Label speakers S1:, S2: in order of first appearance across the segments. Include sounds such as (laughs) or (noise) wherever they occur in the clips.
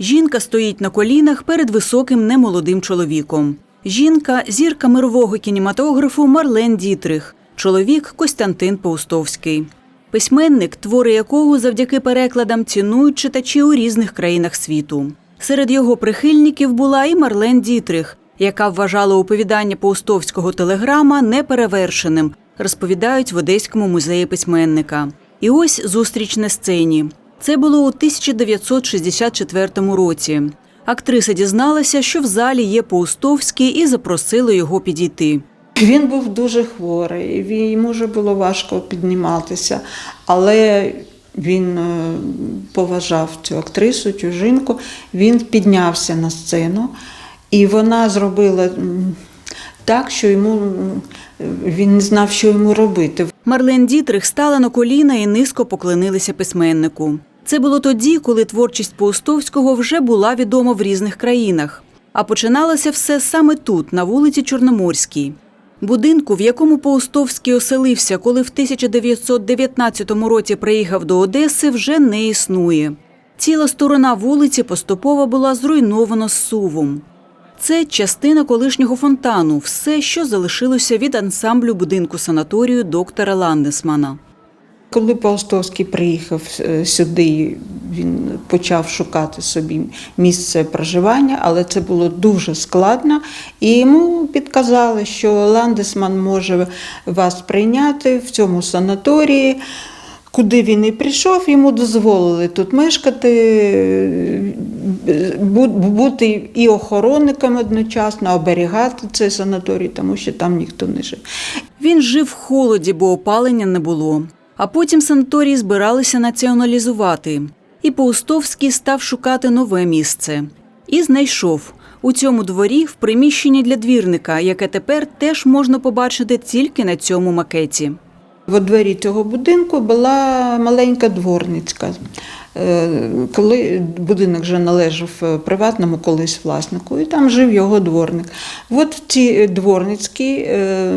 S1: Жінка стоїть на колінах перед високим немолодим чоловіком. Жінка зірка мирового кінематографу Марлен Дітрих, чоловік Костянтин Паустовський. Письменник, твори якого завдяки перекладам цінують читачі у різних країнах світу. Серед його прихильників була і Марлен Дітрих, яка вважала оповідання Паустовського телеграма неперевершеним, розповідають в Одеському музеї письменника. І ось зустріч на сцені. Це було у 1964 році. Актриса дізналася, що в залі є Паустовський, і запросила його підійти.
S2: Він був дуже хворий, йому вже було важко підніматися, але він е, поважав цю актрису, цю жінку. Він піднявся на сцену, і вона зробила так, що йому він не знав, що йому робити.
S1: Марлен Дітрих стала на коліна і низько поклонилися письменнику. Це було тоді, коли творчість Паустовського вже була відома в різних країнах. А починалося все саме тут, на вулиці Чорноморській. Будинку, в якому Паустовський оселився, коли в 1919 році приїхав до Одеси, вже не існує. Ціла сторона вулиці поступово була зруйнована з сувом. Це частина колишнього фонтану, все, що залишилося від ансамблю будинку санаторію доктора Ландесмана.
S2: Коли Паустовський приїхав е, сюди, він почав шукати собі місце проживання, але це було дуже складно. І йому підказали, що Ландесман може вас прийняти в цьому санаторії. Куди він і прийшов, йому дозволили тут мешкати, бути і охоронником одночасно, оберігати цей санаторій, тому що там ніхто не жив.
S1: Він жив в холоді, бо опалення не було. А потім санаторії збиралися націоналізувати. І Паустовський став шукати нове місце. І знайшов у цьому дворі в приміщенні для двірника, яке тепер теж можна побачити тільки на цьому макеті.
S2: Во дворі цього будинку була маленька дворницька. Е, Коли будинок вже належав е, приватному колись власнику, і там жив його дворник. От в цій дворницькій е,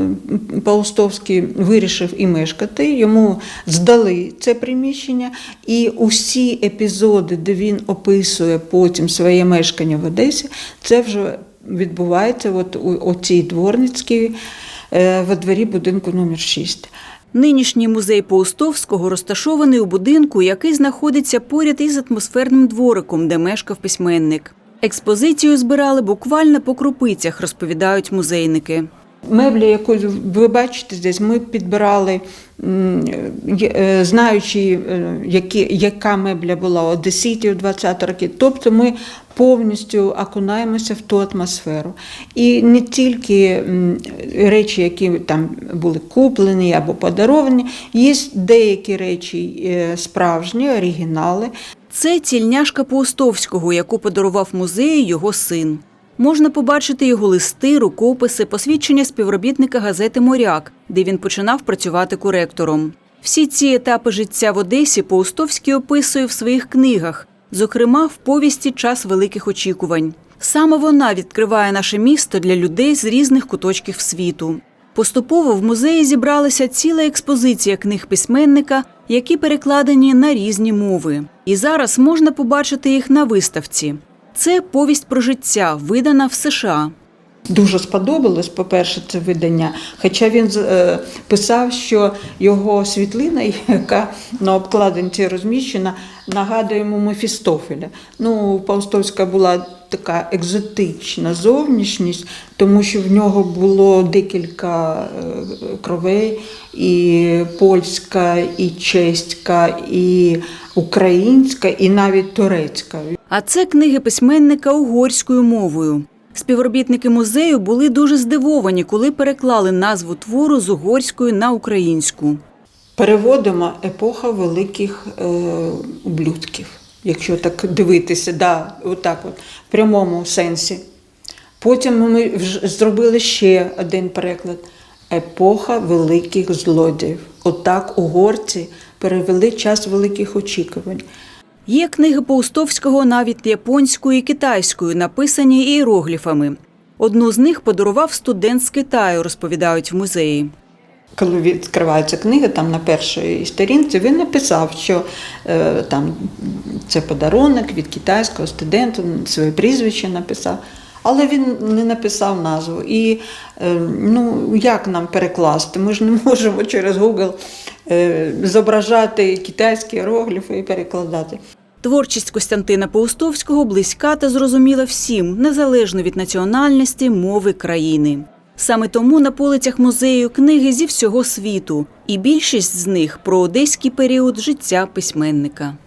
S2: Паустовський вирішив і мешкати, йому здали це приміщення, і усі епізоди, де він описує потім своє мешкання в Одесі, це вже відбувається от у, у цій дворницькій во дворі будинку номер 6.
S1: Нинішній музей Паустовського розташований у будинку, який знаходиться поряд із атмосферним двориком, де мешкав письменник. Експозицію збирали буквально по крупицях, розповідають музейники.
S2: Меблі, яку ви бачите здесь, ми підбирали, е, знаючи, е, які, яка мебля була у одеситів 20 років. Тобто ми повністю окунаємося в ту атмосферу. І не тільки речі, які там були куплені або подаровані, є деякі речі е, справжні, оригінали,
S1: Це тільняшка Паустовського, яку подарував музею його син. Можна побачити його листи, рукописи, посвідчення співробітника газети Моряк, де він починав працювати коректором. Всі ці етапи життя в Одесі Паустовський описує в своїх книгах, зокрема в повісті Час великих очікувань. Саме вона відкриває наше місто для людей з різних куточків світу. Поступово в музеї зібралася ціла експозиція книг письменника, які перекладені на різні мови. І зараз можна побачити їх на виставці. Це повість про життя, видана в США.
S2: Дуже сподобалось, по-перше, це видання. Хоча він е, писав, що його світлина, (laughs) яка на обкладинці розміщена, нагадує йому Мефістофеля. Ну, Паустовська була така екзотична зовнішність, тому що в нього було декілька е, кровей: і польська, і чеська, і українська, і навіть турецька.
S1: А це книги письменника угорською мовою. Співробітники музею були дуже здивовані, коли переклали назву твору з угорської на українську.
S2: Переводимо епоха великих е, ублюдків, якщо так дивитися, да, отак от, в прямому сенсі. Потім ми зробили ще один переклад епоха великих злодіїв. Отак угорці перевели час великих очікувань.
S1: Є книги Паустовського навіть японською і китайською, написані іерогліфами. Одну з них подарував студент з Китаю, розповідають в музеї.
S2: Коли відкривається книга, там на першій сторінці він написав, що е, там це подарунок від китайського студента, своє прізвище написав. Але він не написав назву. І е, ну, як нам перекласти? Ми ж не (laughs) можемо через Google е, зображати китайські іерогліфи і перекладати.
S1: Творчість Костянтина Паустовського близька та зрозуміла всім, незалежно від національності, мови країни. Саме тому на полицях музею книги зі всього світу, і більшість з них про одеський період життя письменника.